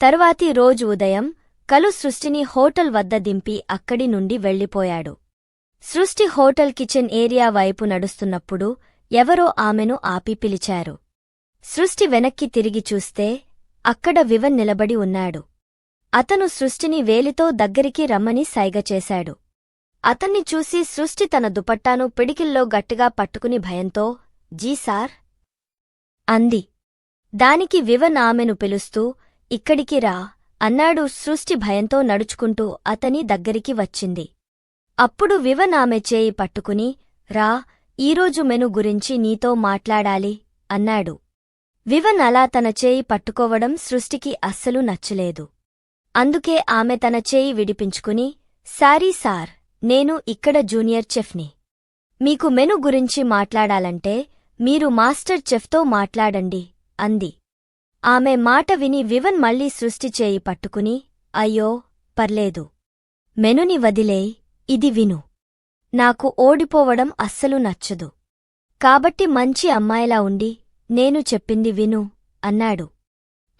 తరువాతి రోజు ఉదయం కలు సృష్టిని హోటల్ వద్ద దింపి అక్కడి నుండి వెళ్ళిపోయాడు. సృష్టి హోటల్ కిచెన్ ఏరియా వైపు నడుస్తున్నప్పుడు ఎవరో ఆమెను ఆపి పిలిచారు. సృష్టి వెనక్కి తిరిగి చూస్తే అక్కడ వివన్ నిలబడి ఉన్నాడు. అతను సృష్టిని వేలితో దగ్గరికి రమ్మని సైగచేశాడు అతన్ని చూసి సృష్టి తన దుపట్టాను పిడికిల్లో గట్టిగా పట్టుకుని భయంతో జీ సార్ అంది. దానికి వివన్ ఆమెను పిలుస్తూ ఇక్కడికి రా అన్నాడు సృష్టి భయంతో నడుచుకుంటూ అతని దగ్గరికి వచ్చింది. అప్పుడు వివన్ ఆమె చేయి పట్టుకుని రా ఈరోజు మెను గురించి నీతో మాట్లాడాలి అన్నాడు. వివన్ అలా తన చేయి పట్టుకోవడం సృష్టికి అస్సలు నచ్చలేదు. అందుకే ఆమె తన చేయి విడిపించుకుని సారీ సార్ నేను ఇక్కడ జూనియర్ చెఫ్ని. మీకు మెను గురించి మాట్లాడాలంటే మీరు మాస్టర్ చెఫ్తో మాట్లాడండి అంది. ఆమె మాట విని వివన్ మళ్ళీ సృష్టి చేయి పట్టుకుని అయ్యో పర్లేదు. మెనుని వదిలేయ్ ఇది విను. నాకు ఓడిపోవడం అస్సలు నచ్చదు. కాబట్టి మంచి అమ్మాయిలా ఉండి నేను చెప్పింది విను అన్నాడు.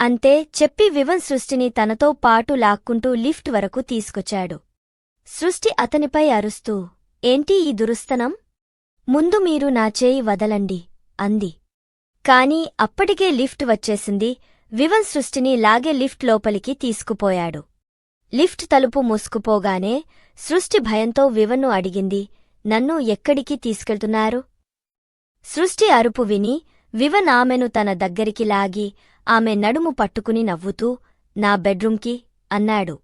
అంతే చెప్పి వివన్ సృష్టిని తనతో పాటు లాక్కుంటూ లిఫ్ట్ వరకు తీసుకొచ్చాడు. సృష్టి అతనిపై అరుస్తూ ఏంటి ఈ దురుస్తనం? ముందు మీరు నా చేయి వదలండి అంది. కాని అప్పటికే లిఫ్ట్ వచ్చేసింది. వివన్ సృష్టిని లాగే లిఫ్ట్ లోపలికి తీసుకుపోయాడు. లిఫ్ట్ తలుపు మూసుకుపోగానే సృష్టి భయంతో వివన్ను అడిగింది. నన్ను ఎక్కడికి తీసుకెళ్తున్నారు? సృష్టి అరుపు విని వివన్ ఆమెను తన దగ్గరికి లాగి ఆమె నడుము పట్టుకుని నవ్వుతూ నా బెడ్రూంకి అన్నాడు.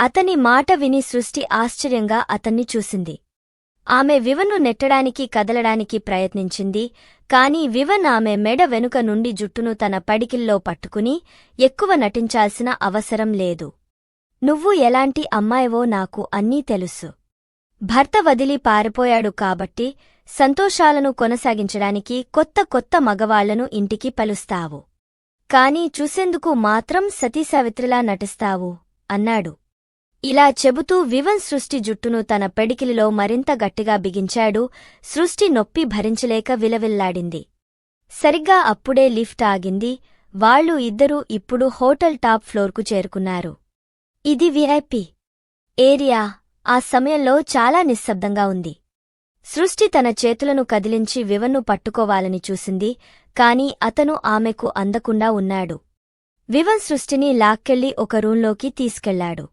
అతని మాట విని సృష్టి ఆశ్చర్యంగా అతన్ని చూసింది. ఆమె వివన్ను నెట్టడానికి కదలడానికి ప్రయత్నించింది. కాని వివన్ ఆమె మెడ వెనుక నుండి జుట్టును తన పడికిల్లో పట్టుకుని ఎక్కువ నటించాల్సిన అవసరం లేదు. నువ్వు ఎలాంటి అమ్మాయివో నాకు అన్నీ తెలుసు. భర్త వదిలి పారిపోయాడు కాబట్టి సంతోషాలను కొనసాగించడానికి కొత్త కొత్త మగవాళ్ళను ఇంటికి పలుస్తావు. కాని చూసేందుకు మాత్రం సతీసావిత్రిలా నటిస్తావు అన్నాడు. ఇలా చెబుతూ వివన్ సృష్టి జుట్టును తన పెడికిలిలో మరింత గట్టిగా బిగించాడు. సృష్టి నొప్పి భరించలేక విలవిల్లాడింది. సరిగ్గా అప్పుడే లిఫ్ట్ ఆగింది. వాళ్ళు ఇద్దరూ ఇప్పుడు హోటల్ టాప్ ఫ్లోర్కు చేరుకున్నారు. ఇది విఐపి ఏరియా. ఆ సమయంలో చాలా నిశ్శబ్దంగా ఉంది. సృష్టి తన చేతులను కదిలించి వివన్ను పట్టుకోవాలని చూసింది కాని అతను ఆమెకు అందకుండా ఉన్నాడు. వివన్ సృష్టిని లాక్కెళ్ళి ఒక రూంలోకి తీసుకెళ్ళాడు.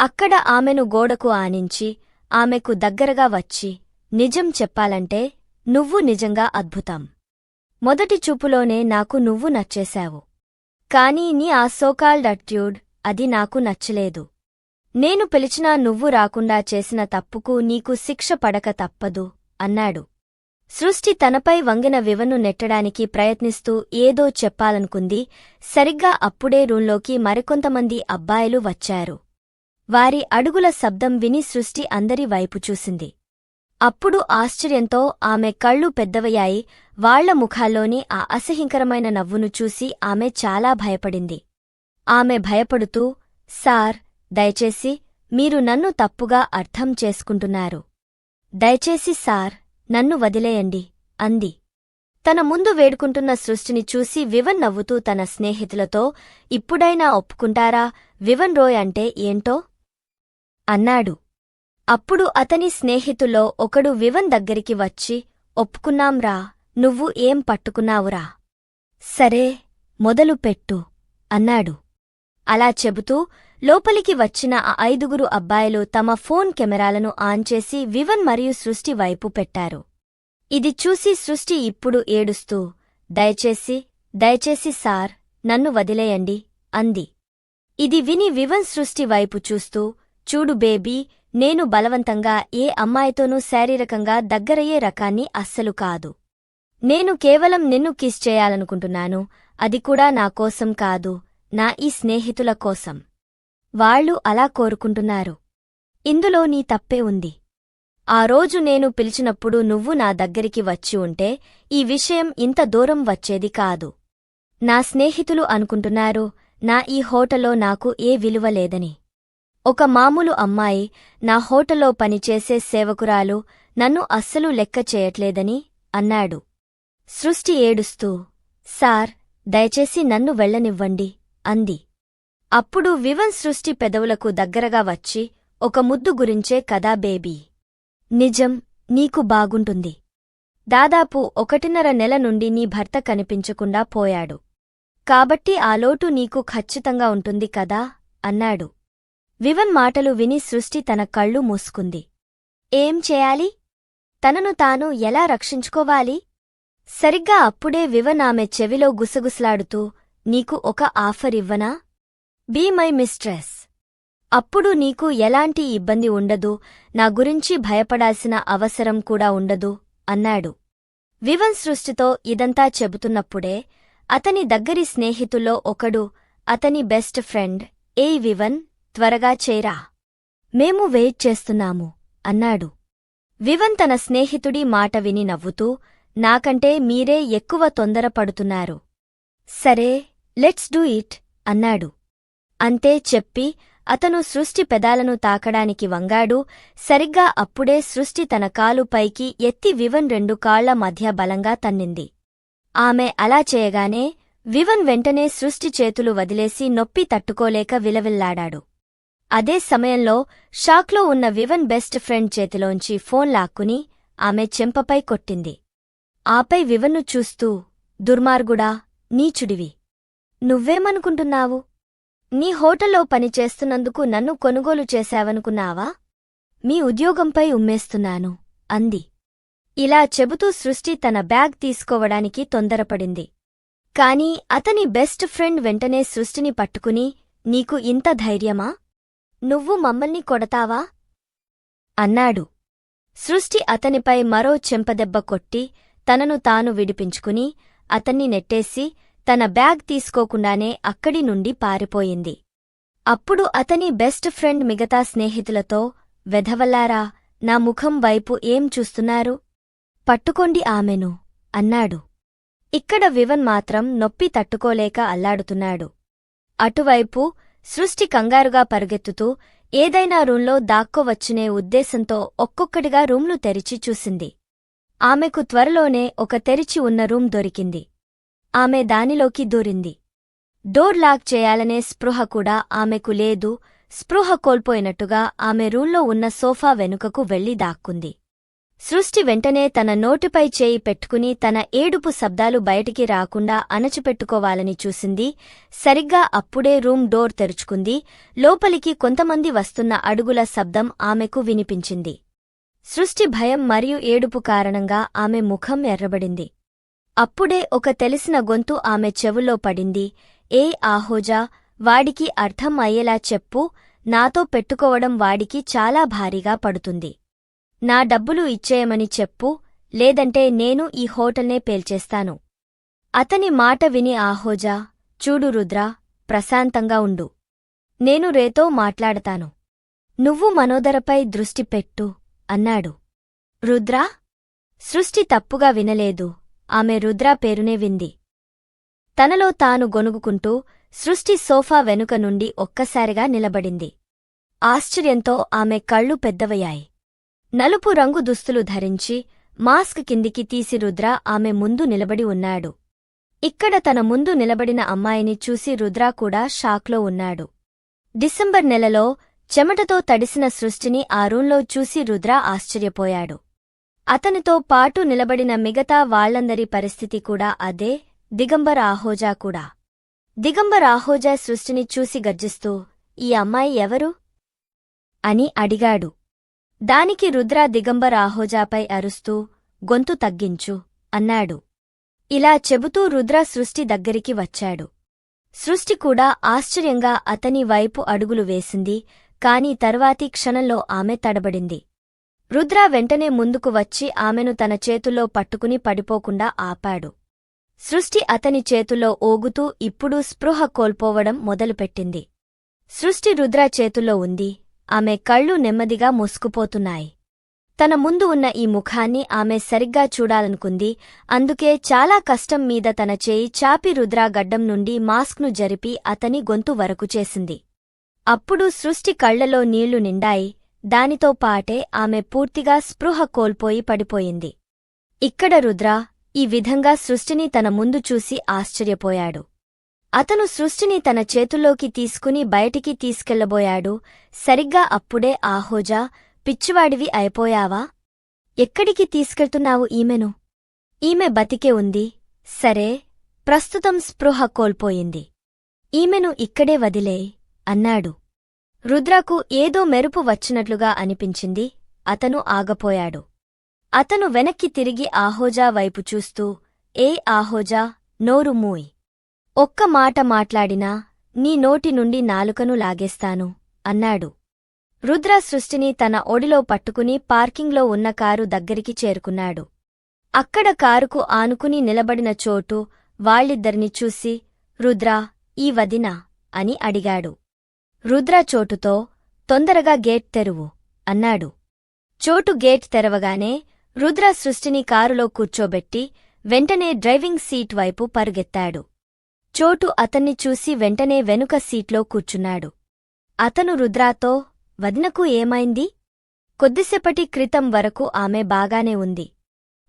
అక్కడ ఆమెను గోడకు ఆనించి ఆమెకు దగ్గరగా వచ్చి నిజం చెప్పాలంటే నువ్వు నిజంగా అద్భుతం. మొదటి చూపులోనే నాకు నువ్వు నచ్చేశావు. కానీ నీ ఆ సోకాల్డ్ అట్యూడ్ అది నాకు నచ్చలేదు. నేను పిలిచినా నువ్వు రాకుండా చేసిన తప్పుకు నీకు శిక్ష పడక తప్పదు అన్నాడు. సృష్టి తనపై వంగిన వివను నెట్టడానికి ప్రయత్నిస్తూ ఏదో చెప్పాలనుకుంది. సరిగ్గా అప్పుడే రూంలోకి మరికొంతమంది అబ్బాయిలు వచ్చారు. వారి అడుగుల శబ్దం విని సృష్టి అందరి వైపు చూసింది. అప్పుడు ఆశ్చర్యంతో ఆమె కళ్ళు పెద్దవయ్యాయి వాళ్ళ ముఖాల్లోని ఆ అసహింకరమైన నవ్వును చూసి ఆమె చాలా భయపడింది. ఆమె భయపడుతూ సార్ దయచేసి మీరు నన్ను తప్పుగా అర్థం చేసుకుంటున్నారు. దయచేసి సార్ నన్ను వదిలేయండి అంది. తన ముందు వేడుకుంటున్న సృష్టిని చూసి వివన్ నవ్వుతూ తన స్నేహితులతో ఇప్పుడైనా ఒప్పుకుంటారా? వివన్ రోయ్ అంటే ఏంటో? అన్నాడు. అప్పుడు అతని స్నేహితుల్లో ఒకడు వివన్ దగ్గరికి వచ్చి ఒప్పుకున్నాంరా నువ్వు ఏం పట్టుకున్నావురా సరే మొదలు పెట్టు అన్నాడు. అలా చెబుతూ లోపలికి వచ్చిన ఆ ఐదుగురు అబ్బాయిలు తమ ఫోన్ కెమెరాలను ఆన్ చేసి వివన్ మరియు సృష్టి వైపు పెట్టారు. ఇది చూసి సృష్టి ఇప్పుడు ఏడుస్తూ దయచేసి దయచేసి సార్ నన్ను వదిలేయండి అంది. ఇది విని వివన్ సృష్టి వైపు చూస్తూ చూడు బేబీ నేను బలవంతంగా ఏ అమ్మాయితోనూ శారీరకంగా దగ్గరయ్యే రకాన్ని అస్సలు కాదు. నేను కేవలం నిన్ను కిస్ చేయాలనుకుంటున్నాను అది కూడా నా కోసం కాదు నా ఈ స్నేహితుల కోసం. వాళ్ళు అలా కోరుకుంటున్నారు. ఇందులో నీ తప్పే ఉంది. ఆ రోజు నేను పిలిచినప్పుడు నువ్వు నా దగ్గరికి వచ్చి ఉంటే ఈ విషయం ఇంత దూరం వచ్చేది కాదు. నా స్నేహితులు అనుకుంటున్నారు నా ఈ హోటల్లో నాకు ఏ విలువ లేదని. ఒక మామూలు అమ్మాయి నా హోటల్లో పనిచేసే సేవకురాలు నన్ను అస్సలు లెక్క చేయట్లేదని అన్నాడు. సృష్టి ఏడుస్తూ సార్ దయచేసి నన్ను వెళ్ళనివ్వండి అంది. అప్పుడు వివన్ సృష్టి పెదవులకు దగ్గరగా వచ్చి ఒక ముద్దు గురించే కదా బేబీ? నిజం నీకు బాగుంటుంది. దాదాపు ఒకటిన్నర నెల నుండి నీ భర్త కనిపించకుండా పోయాడు. కాబట్టి ఆ లోటు నీకు ఖచ్చితంగా ఉంటుంది కదా అన్నాడు. వివన్ మాటలు విని సృష్టి తన కళ్ళు మూసుకుంది. ఏం చేయాలి? తనను తాను ఎలా రక్షించుకోవాలి? సరిగ్గా అప్పుడే వివన్ ఆమె చెవిలో గుసగుసలాడుతూ నీకు ఒక ఆఫర్ ఇవ్వనా? Be my mistress. అప్పుడు నీకు ఎలాంటి ఇబ్బంది ఉండదు నా గురించి భయపడాల్సిన అవసరం కూడా ఉండదు అన్నాడు. వివన్ సృష్టితో ఇదంతా చెబుతున్నప్పుడే అతని దగ్గరి స్నేహితుల్లో ఒకడు అతని బెస్ట్ ఫ్రెండ్ ఏయ్ వివన్ త్వరగా చేరా. మేము వెయిట్ చేస్తున్నాము అన్నాడు. వివన్ తన స్నేహితుడి మాట విని నవ్వుతూ నాకంటే మీరే ఎక్కువ తొందరపడుతున్నారు. సరే లెట్స్ డూ ఇట్ అన్నాడు. అంతే చెప్పి అతను సృష్టి పెదాలను తాకడానికి వంగాడు సరిగ్గా అప్పుడే సృష్టి తన కాలు పైకి ఎత్తి వివన్ రెండు కాళ్ళ మధ్య బలంగా తన్నింది. ఆమె అలా చేయగానే వివన్ వెంటనే సృష్టి చేతులు వదిలేసి నొప్పి తట్టుకోలేక విలవిల్లాడాడు. అదే సమయంలో షాక్లో ఉన్న వివన్ బెస్ట్ ఫ్రెండ్ చేతిలోంచి ఫోన్ లాక్కుని ఆమె చెంపపై కొట్టింది. ఆపై వివన్ను చూస్తూ దుర్మార్గుడా నీచుడివి. నువ్వేమనుకుంటున్నావు? నీ హోటల్లో పనిచేస్తున్నందుకు నన్ను కొనుగోలు చేశావనుకున్నావా? మీ ఉద్యోగంపై ఉమ్మేస్తున్నాను అంది. ఇలా చెబుతూ సృష్టి తన బ్యాగ్ తీసుకోవడానికి తొందరపడింది. కాని అతని బెస్ట్ ఫ్రెండ్ వెంటనే సృష్టిని పట్టుకుని నీకు ఇంత ధైర్యమా? నువ్వు మమ్మల్ని కొడతావా? అన్నాడు. సృష్టి అతనిపై మరో చెంపదెబ్బ కొట్టి తనను తాను విడిపించుకుని అతన్ని నెట్టేసి తన బ్యాగ్ తీసుకోకుండానే అక్కడి నుండి పారిపోయింది. అప్పుడు అతని బెస్ట్ ఫ్రెండ్ మిగతా స్నేహితులతో వెధవల్లారా నా ముఖం వైపు ఏం చూస్తున్నారు? పట్టుకోండి ఆమెను అన్నాడు. ఇక్కడ వివన్ మాత్రం నొప్పి తట్టుకోలేక అల్లాడుతున్నాడు. అటువైపు సృష్టి కంగారుగా పరుగెత్తుతూ ఏదైనా రూంలో దాక్కోవచ్చునే ఉద్దేశంతో ఒక్కొక్కటిగా రూమ్లు తెరిచి చూసింది. ఆమెకు త్వరలోనే ఒక తెరిచి ఉన్న రూమ్ దొరికింది. ఆమె దానిలోకి దూరింది. డోర్ లాక్ చేయాలనే స్పృహ కూడా ఆమెకు లేదు. స్పృహ కోల్పోయినట్టుగా ఆమె రూంలో ఉన్న సోఫా వెనుకకు వెళ్ళి దాక్కుంది. సృష్టి వెంటనే తన నోటిపై చేయి పెట్టుకుని తన ఏడుపు శబ్దాలు బయటికి రాకుండా అణచిపెట్టుకోవాలని చూసింది. సరిగ్గా అప్పుడే రూమ్ డోర్ తెరుచుకుంది. లోపలికి కొంతమంది వస్తున్న అడుగుల శబ్దం ఆమెకు వినిపించింది. సృష్టి భయం మరియు ఏడుపు కారణంగా ఆమె ముఖం ఎర్రబడింది. అప్పుడే ఒక తెలిసిన గొంతు ఆమె చెవుల్లో పడింది. ఏ ఆహోజా వాడికి అర్థం అయ్యేలా చెప్పు. నాతో పెట్టుకోవడం వాడికి చాలా భారీగా పడుతుంది. నా డబ్బులు ఇచ్చేయమని చెప్పు లేదంటే నేను ఈ హోటల్నే పేల్చేస్తాను. అతని మాట విని ఆహోజా చూడు రుద్రా ప్రశాంతంగా ఉండు. నేను రేతో మాట్లాడతాను. నువ్వు మనోదరపై దృష్టి పెట్టు అన్నాడు. రుద్రా? సృష్టి తప్పుగా వినలేదు ఆమె రుద్రా పేరునే వింది. తనలో తాను గొనుగుకుంటూ సృష్టి సోఫా వెనుక నుండి ఒక్కసారిగా నిలబడింది. ఆశ్చర్యంతో ఆమె కళ్ళు పెద్దవయ్యాయి. నలుపు రంగు దుస్తులు ధరించి మాస్క్ కిందికి తీసి రుద్ర ఆమె ముందు నిలబడి ఉన్నాడు. ఇక్కడ తన ముందు నిలబడిన అమ్మాయిని చూసి రుద్రా కూడా షాక్లో ఉన్నాడు. డిసెంబర్ నెలలో చెమటతో తడిసిన సృష్టిని ఆ రూంలో చూసి రుద్ర ఆశ్చర్యపోయాడు. అతనితో పాటు నిలబడిన మిగతా వాళ్ళందరి పరిస్థితి కూడా అదే దిగంబర్ ఆహోజా కూడా. దిగంబర్ ఆహోజా సృష్టిని చూసి గర్జిస్తూ ఈ అమ్మాయి ఎవరు అని అడిగాడు. దానికి రుద్ర దిగంబర్ ఆహోజాపై అరుస్తూ గొంతు తగ్గించు అన్నాడు. ఇలా చెబుతూ రుద్ర సృష్టి దగ్గరికి వచ్చాడు. సృష్టి కూడా ఆశ్చర్యంగా అతని వైపు అడుగులు వేసింది కాని తర్వాతి క్షణంలో ఆమె తడబడింది. రుద్ర వెంటనే ముందుకు వచ్చి ఆమెను తన చేతుల్లో పట్టుకుని పడిపోకుండా ఆపాడు. సృష్టి అతని చేతుల్లో ఓగుతూ ఇప్పుడు స్పృహ కోల్పోవడం మొదలుపెట్టింది. సృష్టి రుద్ర చేతుల్లో ఉంది ఆమె కళ్ళు నెమ్మదిగా మూసుకుపోతున్నాయి. తన ముందు ఉన్న ఈ ముఖాన్ని ఆమె సరిగ్గా చూడాలనుకుంది. అందుకే చాలా కష్టం మీద తన చేయి చాపి రుద్రా గడ్డం నుండి మాస్క్ను జరిపి అతని గొంతు వరకు చేసింది. అప్పుడు సృష్టి కళ్ళలో నీళ్ళు నిండాయి. దానితో పాటే ఆమె పూర్తిగా స్పృహ కోల్పోయి పడిపోయింది. ఇక్కడ రుద్ర ఈ విధంగా సృష్టిని తన ముందు చూసి ఆశ్చర్యపోయాడు. అతను సృష్టిని తన చేతుల్లోకి తీసుకుని బయటికి తీసుకెళ్ళబోయాడు. సరిగ్గా అప్పుడే ఆహోజా పిచ్చివాడివి అయిపోయావా? ఎక్కడికి తీసుకెళ్తున్నావు ఈమెను? ఈమె బతికే ఉంది. సరే ప్రస్తుతం స్పృహ కోల్పోయింది. ఈమెను ఇక్కడే వదిలేయ్ అన్నాడు. రుద్రకు ఏదో మెరుపు వచ్చినట్లుగా అనిపించింది. అతను ఆగపోయాడు. అతను వెనక్కి తిరిగి ఆహోజా వైపు చూస్తూ ఏ ఆహోజా నోరు మూయ్. ఒక్క మాట మాట్లాడినా నీ నోటి నుండి నాలుకను లాగేస్తాను అన్నాడు. రుద్ర సృష్టిని తన ఒడిలో పట్టుకుని పార్కింగ్లో ఉన్న కారు దగ్గరికి చేరుకున్నాడు. అక్కడ కారుకు ఆనుకుని నిలబడిన చోటు వాళ్ళిద్దరిని చూసి రుద్రా ఈ వదినా అని అడిగాడు. రుద్ర చోటుతో తొందరగా గేట్ తెరువు అన్నాడు. చోటు గేట్ తెరవగానే రుద్ర సృష్టిని కారులో కూర్చోబెట్టి వెంటనే డ్రైవింగ్ సీట్ వైపు పరుగెత్తాడు. చోటు అతన్ని చూసి వెంటనే వెనుక సీట్లో కూర్చున్నాడు. అతను రుద్రాతో వదినకు ఏమైంది? కొద్దిసేపటి క్రితం వరకు ఆమె బాగానే ఉంది.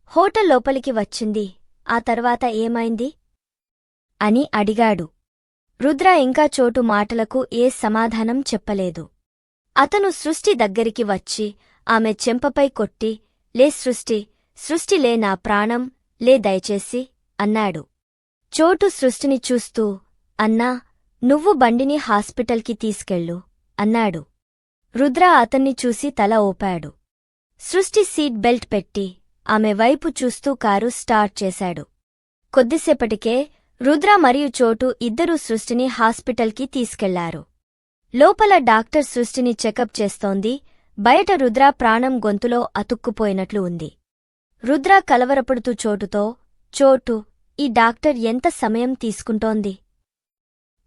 హోటల్ లోపలికి వచ్చింది. ఆ తర్వాత ఏమైంది? అని అడిగాడు. రుద్ర ఇంకా చోటు మాటలకు ఏ సమాధానం చెప్పలేదు. అతను సృష్టి దగ్గరికి వచ్చి ఆమె చెంపపై కొట్టి లే సృష్టి సృష్టి లే నా ప్రాణం లే దయచేసి అన్నాడు. చోటు సృష్టిని చూస్తూ అన్నా నువ్వు బండిని హాస్పిటల్కి తీసుకెళ్ళు అన్నాడు. రుద్ర అతన్ని చూసి తల ఊపాడు. సృష్టి సీట్ బెల్ట్ పెట్టి ఆమె వైపు చూస్తూ కారు స్టార్ట్ చేశాడు. కొద్దిసేపటికే రుద్ర మరియు చోటు ఇద్దరూ సృష్టిని హాస్పిటల్కి తీసుకెళ్ళారు. లోపల డాక్టర్ సృష్టిని చెకప్ చేస్తోంది. బయట రుద్ర ప్రాణం గొంతులో అతుక్కుపోయినట్లు ఉంది. రుద్ర కలవరపడుతూ చోటుతో చోటు ఈ డాక్టర్ ఎంత సమయం తీసుకుంటోంది?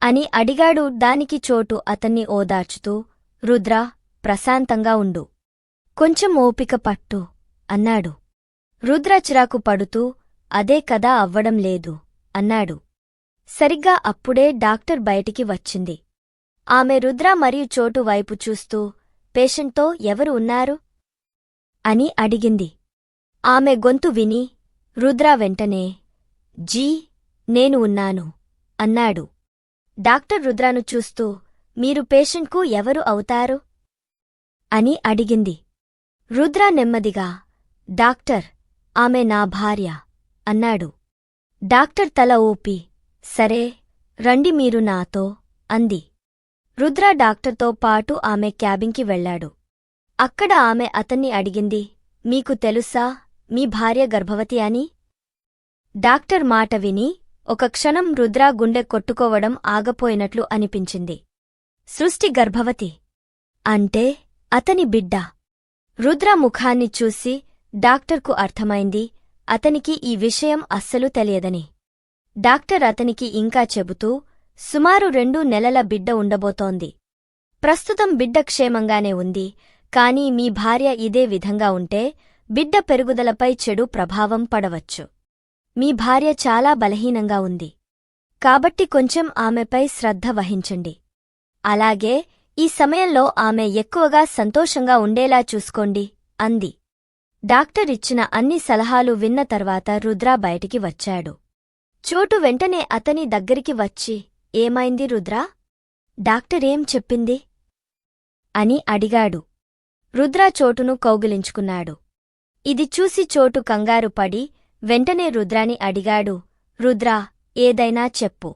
అని అడిగాడు దానికి చోటు అతన్ని ఓదార్చుతూ రుద్ర ప్రశాంతంగా ఉండు. కొంచెం ఓపిక పట్టు అన్నాడు. రుద్ర చిరాకు పడుతూ అదే కదా అవ్వడం లేదు అన్నాడు. సరిగ్గా అప్పుడే డాక్టర్ బయటికి వచ్చింది. ఆమె రుద్ర మరియు చోటు వైపు చూస్తూ పేషెంట్తో ఎవరు ఉన్నారు? అని అడిగింది. ఆమె గొంతు విని రుద్ర వెంటనే జీ నేను ఉన్నాను అన్నాడు. డాక్టర్ రుద్రాను చూస్తూ మీరు పేషెంట్కు ఎవరు అవుతారు? అని అడిగింది. రుద్ర నెమ్మదిగా డాక్టర్ ఆమె నా భార్య అన్నాడు. డాక్టర్ తల ఊపి సరే రండి మీరు నాతో అంది. రుద్ర డాక్టర్తో పాటు ఆమె క్యాబిన్కి వెళ్ళాడు అక్కడ ఆమె అతన్ని అడిగింది మీకు తెలుసా మీ భార్య గర్భవతి అని? డాక్టర్ మాట విని ఒక క్షణం రుద్రా గుండె కొట్టుకోవడం ఆగపోయినట్లు అనిపించింది. సృష్టి గర్భవతి. అంటే అతని బిడ్డ. రుద్ర ముఖాన్ని చూసి డాక్టర్కు అర్థమైంది అతనికి ఈ విషయం అస్సలు తెలియదని. డాక్టర్ అతనికి ఇంకా చెబుతూ సుమారు రెండు నెలల బిడ్డ ఉండబోతోంది. ప్రస్తుతం బిడ్డ క్షేమంగానే ఉంది కాని మీ భార్య ఇదే విధంగా ఉంటే బిడ్డ పెరుగుదలపై చెడు ప్రభావం పడవచ్చు. మీ భార్య చాలా బలహీనంగా ఉంది. కాబట్టి కొంచెం ఆమెపై శ్రద్ధ వహించండి. అలాగే ఈ సమయంలో ఆమె ఎక్కువగా సంతోషంగా ఉండేలా చూసుకోండి అంది. డాక్టర్ ఇచ్చిన అన్ని సలహాలు విన్న తర్వాత రుద్ర బయటికి వచ్చాడు. చోటు వెంటనే అతని దగ్గరికి వచ్చి ఏమైంది రుద్రా? డాక్టరేం చెప్పింది అని అడిగాడు. రుద్ర చోటును కౌగిలించుకున్నాడు. ఇది చూసి చోటు కంగారు పడి వెంటనే రుద్రాని అడిగాడు రుద్రా ఏదైనా చెప్పు.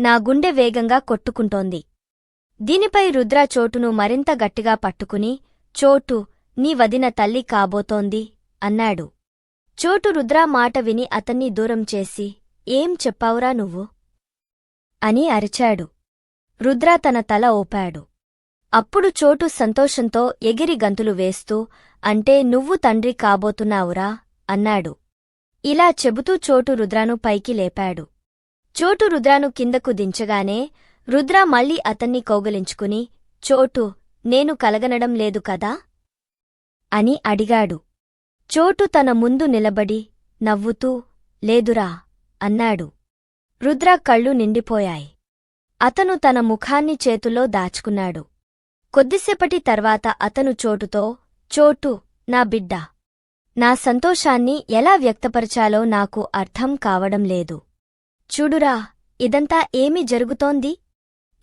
నా గుండె వేగంగా కొట్టుకుంటోంది. దీనిపై రుద్ర చోటును మరింత గట్టిగా పట్టుకుని చోటు నీ వదిన తల్లి కాబోతోంది అన్నాడు. చోటు రుద్ర మాట విని అతన్ని దూరం చేసి ఏం చెప్పావురా నువ్వు అని అరిచాడు. రుద్ర తన తల ఓపాడు అప్పుడు చోటు సంతోషంతో ఎగిరి గంతులు వేస్తూ అంటే నువ్వు తండ్రి కాబోతున్నావురా అన్నాడు. ఇలా చెబుతూ చోటు రుద్రాను పైకి లేపాడు. చోటు రుద్రాను కిందకు దించగానే రుద్ర మళ్ళీ అతన్ని కౌగలించుకుని చోటు నేను కలగనడం లేదు కదా అని అడిగాడు. చోటు తన ముందు నిలబడి నవ్వుతూ లేదురా అన్నాడు. రుద్ర కళ్ళు నిండిపోయాయి. అతను తన ముఖాన్ని చేతుల్లో దాచుకున్నాడు. కొద్దిసేపటి తర్వాత అతను చోటుతో చోటు నా బిడ్డ! నా సంతోషాన్ని ఎలా వ్యక్తపరచాలో నాకు అర్థం కావడం లేదు. చూడురా ఇదంతా ఏమి జరుగుతోంది?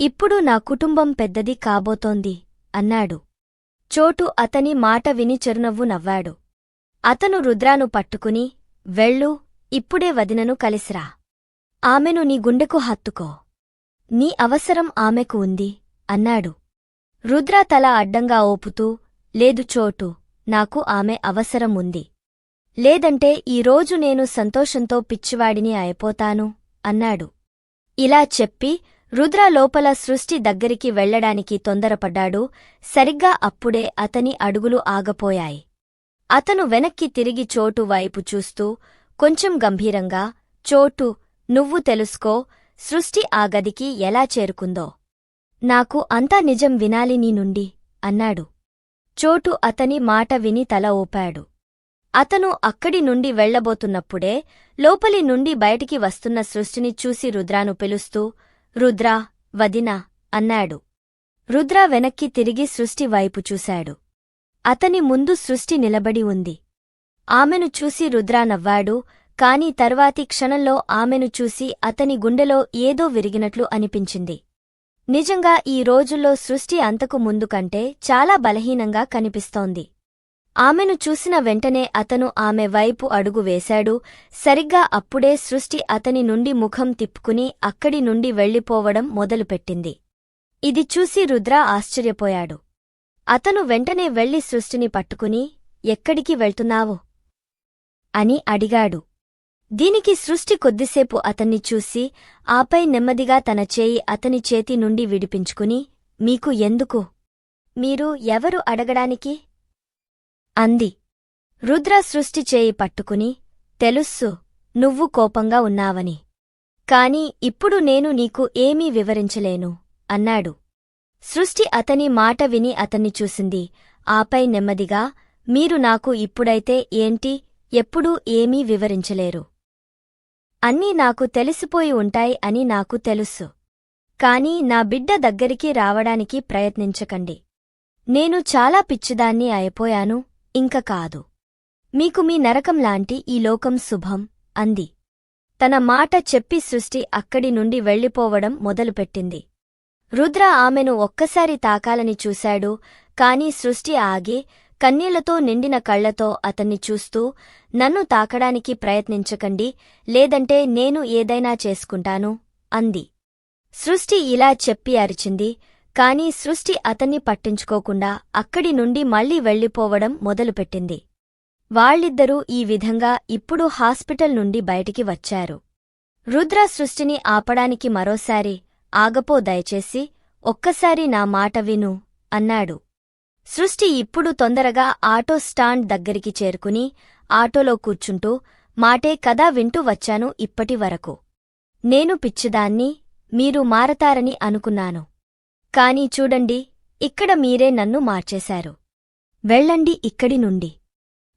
ఇప్పుడు నా కుటుంబం పెద్దది కాబోతోంది అన్నాడు. చోటు అతని మాట విని చిరునవ్వు నవ్వాడు. అతను రుద్రాను పట్టుకుని వెళ్ళు ఇప్పుడే వదినను కలిసిరా. ఆమెను నీ గుండెకు హత్తుకో. నీ అవసరం ఆమెకు ఉంది అన్నాడు. రుద్ర తల అడ్డంగా ఓపుతూ లేదు చోటు నాకు ఆమె అవసరం ఉంది లేదంటే ఈరోజు నేను సంతోషంతో పిచ్చివాడిని అయిపోతాను అన్నాడు. ఇలా చెప్పి రుద్ర లోపల సృష్టి దగ్గరికి వెళ్ళడానికి తొందరపడ్డాడు. సరిగ్గా అప్పుడే అతని అడుగులు ఆగపోయాయి. అతను వెనక్కి తిరిగి చోటు వైపు చూస్తూ కొంచెం గంభీరంగా చోటు నువ్వు తెలుసుకో సృష్టి ఆ గదికి ఎలా చేరుకుందో. నాకు అంతా నిజం వినాలి నీ నుండి అన్నాడు. చోటు అతని మాట విని తల ఊపాడు. అతను అక్కడి నుండి వెళ్ళబోతున్నప్పుడే లోపలి నుండి బయటికి వస్తున్న సృష్టిని చూసి రుద్రాను పిలుస్తూ రుద్రా వదినా అన్నాడు. రుద్ర వెనక్కి తిరిగి సృష్టి వైపు చూశాడు. అతని ముందు సృష్టి నిలబడి ఉంది. ఆమెను చూసి రుద్రా నవ్వాడు కాని తర్వాతి క్షణంలో ఆమెను చూసి అతని గుండెలో ఏదో విరిగినట్లు అనిపించింది. నిజంగా ఈ రోజుల్లో సృష్టి అంతకు ముందు కంటే చాలా బలహీనంగా కనిపిస్తోంది. ఆమెను చూసిన వెంటనే అతను ఆమె వైపు అడుగు వేశాడు. సరిగ్గా అప్పుడే సృష్టి అతని నుండి ముఖం తిప్పుకుని అక్కడి నుండి వెళ్ళిపోవడం మొదలుపెట్టింది. ఇది చూసి రుద్ర ఆశ్చర్యపోయాడు. అతను వెంటనే వెళ్ళి సృష్టిని పట్టుకుని ఎక్కడికి వెళ్తున్నావు? అని అడిగాడు. దీనికి సృష్టి కొద్దిసేపు అతన్ని చూసి ఆపై నెమ్మదిగా తన చేయి అతని చేతి నుండి విడిపించుకుని మీకు ఎందుకు? మీరు ఎవరు అడగడానికి? అంది. రుద్ర సృష్టి చేయి పట్టుకుని తెలుస్సు నువ్వు కోపంగా ఉన్నావని. కాని ఇప్పుడు నేను నీకు ఏమీ వివరించలేను అన్నాడు. సృష్టి అతని మాట విని అతన్ని చూసింది. ఆపై నెమ్మదిగా మీరు నాకు ఇప్పుడైతే ఏంటి? ఎప్పుడూ ఏమీ వివరించలేరు. అన్నీ నాకు తెలిసిపోయి ఉంటాయి అని నాకు తెలుసు. కాని నా బిడ్డ దగ్గరికి రావడానికి ప్రయత్నించకండి. నేను చాలా పిచ్చిదాన్ని అయిపోయాను ఇంక కాదు. మీకు మీ నరకంలాంటి ఈ లోకం శుభం అంది. తన మాట చెప్పి సృష్టి అక్కడి నుండి వెళ్ళిపోవడం మొదలుపెట్టింది. రుద్ర ఆమెను ఒక్కసారి తాకాలని చూశాడు కాని సృష్టి ఆగి కన్నీళ్ళతో నిండిన కళ్ళతో అతన్ని చూస్తూ నన్ను తాకడానికి ప్రయత్నించకండి లేదంటే నేను ఏదైనా చేసుకుంటాను అంది. సృష్టి ఇలా చెప్పి అరిచింది కాని సృష్టి అతన్ని పట్టించుకోకుండా అక్కడి నుండి మళ్ళీ వెళ్ళిపోవడం మొదలుపెట్టింది. వాళ్ళిద్దరూ ఈ విధంగా ఇప్పుడు హాస్పిటల్ నుండి బయటికి వచ్చారు. రుద్ర సృష్టిని ఆపడానికి మరోసారి ఆగపో దయచేసి ఒక్కసారి నా మాట విను అన్నాడు. సృష్టి ఇప్పుడు తొందరగా ఆటో స్టాండ్ దగ్గరికి చేరుకుని ఆటోలో కూర్చుంటూ మాటే కదా వింటూ వచ్చాను ఇప్పటి వరకు. నేను పిచ్చిదాన్ని మీరు మారతారని అనుకున్నాను. కాని చూడండి ఇక్కడ మీరే నన్ను మార్చేశారు. వెళ్ళండి ఇక్కడి నుండి.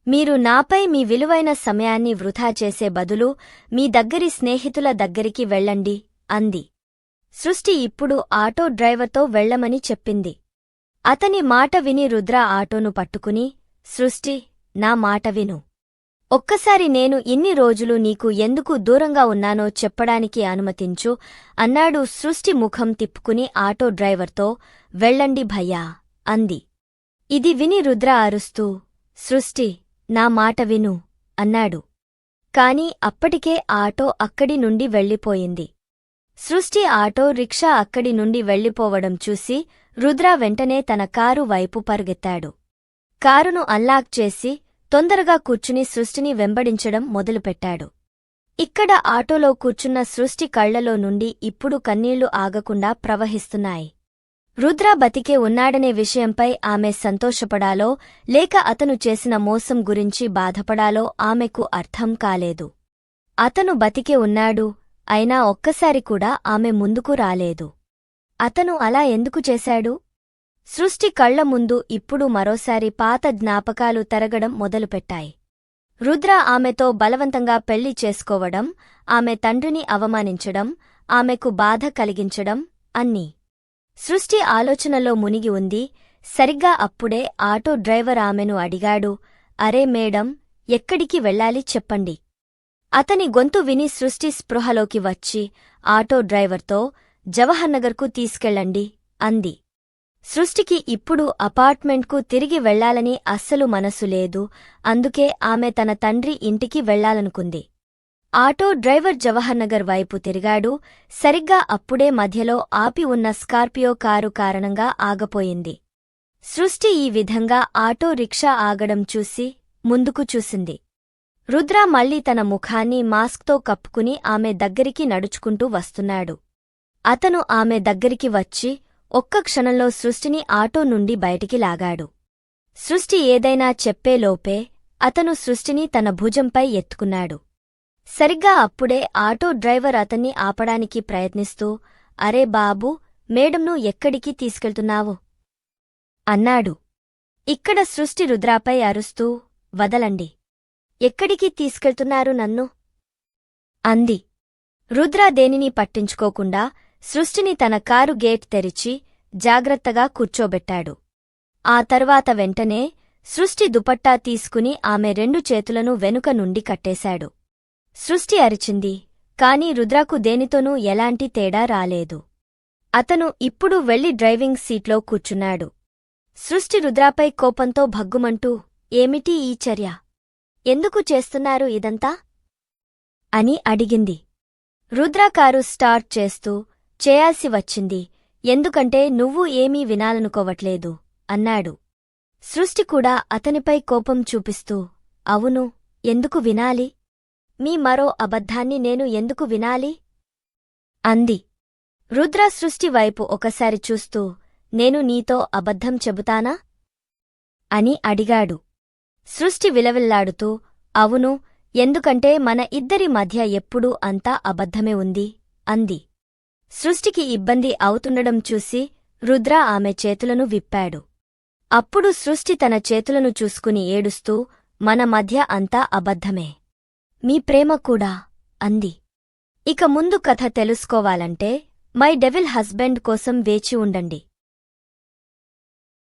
మీరు నాపై మీ విలువైన సమయాన్ని వృధా చేసే బదులు మీ దగ్గరి స్నేహితుల దగ్గరికి వెళ్ళండి అంది. సృష్టి ఇప్పుడు ఆటో డ్రైవర్తో వెళ్ళమని చెప్పింది. అతని మాట విని రుద్ర ఆటోను పట్టుకుని సృష్టి నా మాట విను. ఒక్కసారి నేను ఇన్ని రోజులు నీకు ఎందుకు దూరంగా ఉన్నానో చెప్పడానికి అనుమతించు అన్నాడు సృష్టి ముఖం తిప్పుకుని ఆటో డ్రైవర్తో వెళ్ళండి భయ్యా అంది. ఇది విని రుద్ర అరుస్తూ సృష్టి నా మాట విను అన్నాడు. కాని అప్పటికే ఆటో అక్కడి నుండి వెళ్ళిపోయింది. సృష్టి ఆటో రిక్షా అక్కడి నుండి వెళ్ళిపోవడం చూసి రుద్ర వెంటనే తన కారు వైపు పరుగెత్తాడు. కారును అన్లాక్ చేసి తొందరగా కూర్చుని సృష్టిని వెంబడించడం మొదలుపెట్టాడు. ఇక్కడ ఆటోలో కూర్చున్న సృష్టి కళ్ళలో నుండి ఇప్పుడు కన్నీళ్ళు ఆగకుండా ప్రవహిస్తున్నాయి. రుద్ర బతికే ఉన్నాడనే విషయంపై ఆమె సంతోషపడాలో లేక అతను చేసిన మోసం గురించి బాధపడాలో ఆమెకు అర్థం కాలేదు. అతను బతికే ఉన్నాడు అయినా ఒక్కసారి కూడా ఆమె ముందుకు రాలేదు. అతను అలా ఎందుకు చేశాడు? సృష్టి కళ్ళ ముందు ఇప్పుడు మరోసారి పాత జ్ఞాపకాలు తరగడం మొదలుపెట్టాయి. రుద్ర ఆమెతో బలవంతంగా పెళ్ళి చేసుకోవడం ఆమె తండ్రిని అవమానించడం ఆమెకు బాధ కలిగించడం అన్నీ. సృష్టి ఆలోచనలో మునిగి ఉంది. సరిగ్గా అప్పుడే ఆటో డ్రైవర్ ఆమెను అడిగాడు అరే మేడం ఎక్కడికి వెళ్ళాలి చెప్పండి. అతని గొంతు విని సృష్టి స్పృహలోకి వచ్చి ఆటో డ్రైవర్తో జవహర్నగర్కు తీసుకెళ్ళండి అంది. సృష్టికి ఇప్పుడు అపార్ట్మెంట్కు తిరిగి వెళ్ళాలని అస్సలు మనసు లేదు అందుకే ఆమె తన తండ్రి ఇంటికి వెళ్ళాలనుకుంది ఆటో డ్రైవర్ జవహర్నగర్ వైపు తిరిగాడు సరిగ్గా అప్పుడే మధ్యలో ఆపి ఉన్న స్కార్పియో కారు కారణంగా ఆగపోయింది. సృష్టి ఈ విధంగా ఆటో రిక్షా ఆగడం చూసి ముందుకు చూసింది. రుద్ర మళ్ళీ తన ముఖాన్ని మాస్క్తో కప్పుకుని ఆమె దగ్గరికి నడుచుకుంటూ వస్తున్నాడు. అతను ఆమె దగ్గరికి వచ్చి ఒక్క క్షణంలో సృష్టిని ఆటో నుండి బయటికి లాగాడు. సృష్టి ఏదైనా చెప్పేలోపే అతను సృష్టిని తన భుజంపై ఎత్తుకున్నాడు. సరిగ్గా అప్పుడే ఆటో డ్రైవర్ అతన్ని ఆపడానికి ప్రయత్నిస్తూ అరే బాబూ మేడంను ఎక్కడికి తీసుకెళ్తున్నావు? అన్నాడు. ఇక్కడ సృష్టి రుద్రాపై అరుస్తూ వదలండి. ఎక్కడికి తీసుకెళ్తున్నారు నన్ను? అంది. రుద్ర దేనిని పట్టించుకోకుండా సృష్టిని తన కారు గేట్ తెరిచి జాగ్రత్తగా కూర్చోబెట్టాడు. ఆ తర్వాత వెంటనే సృష్టి దుపట్టా తీసుకుని ఆమె రెండు చేతులను వెనుక నుండి కట్టేశాడు. సృష్టి అరిచింది కాని రుద్రకు దేనితోనూ ఎలాంటి తేడా రాలేదు. అతను ఇప్పుడు వెళ్ళి డ్రైవింగ్ సీట్లో కూర్చున్నాడు. సృష్టి రుద్రాపై కోపంతో భగ్గుమంటూ ఏమిటి ఈ చర్య? ఎందుకు చేస్తున్నారు ఇదంతా? అని అడిగింది. రుద్ర కారు స్టార్ట్ చేస్తూ చేయాల్సి వచ్చింది. ఎందుకంటే నువ్వు ఏమీ వినాలనుకోవట్లేదు అన్నాడు. సృష్టి కూడా అతనిపై కోపం చూపిస్తూ అవును ఎందుకు వినాలి? మీ మరో అబద్ధాన్ని నేను ఎందుకు వినాలి? అంది. రుద్ర సృష్టి వైపు ఒకసారి చూస్తూ నేను నీతో అబద్ధం చెబుతానా? అని అడిగాడు. సృష్టి విలవిల్లాడుతూ అవును ఎందుకంటే మన ఇద్దరి మధ్య ఎప్పుడూ అంతా అబద్ధమే ఉంది అంది. సృష్టికి ఇబ్బంది అవుతుండడం చూసి రుద్ర ఆమె చేతులను విప్పాడు. అప్పుడు సృష్టి తన చేతులను చూసుకుని ఏడుస్తూ మన మధ్య అంతా అబద్ధమే. మీ ప్రేమ కూడా అంది. ఇక ముందు కథ తెలుసుకోవాలంటే మై డెవిల్ హస్బెండ్ కోసం వేచి ఉండండి.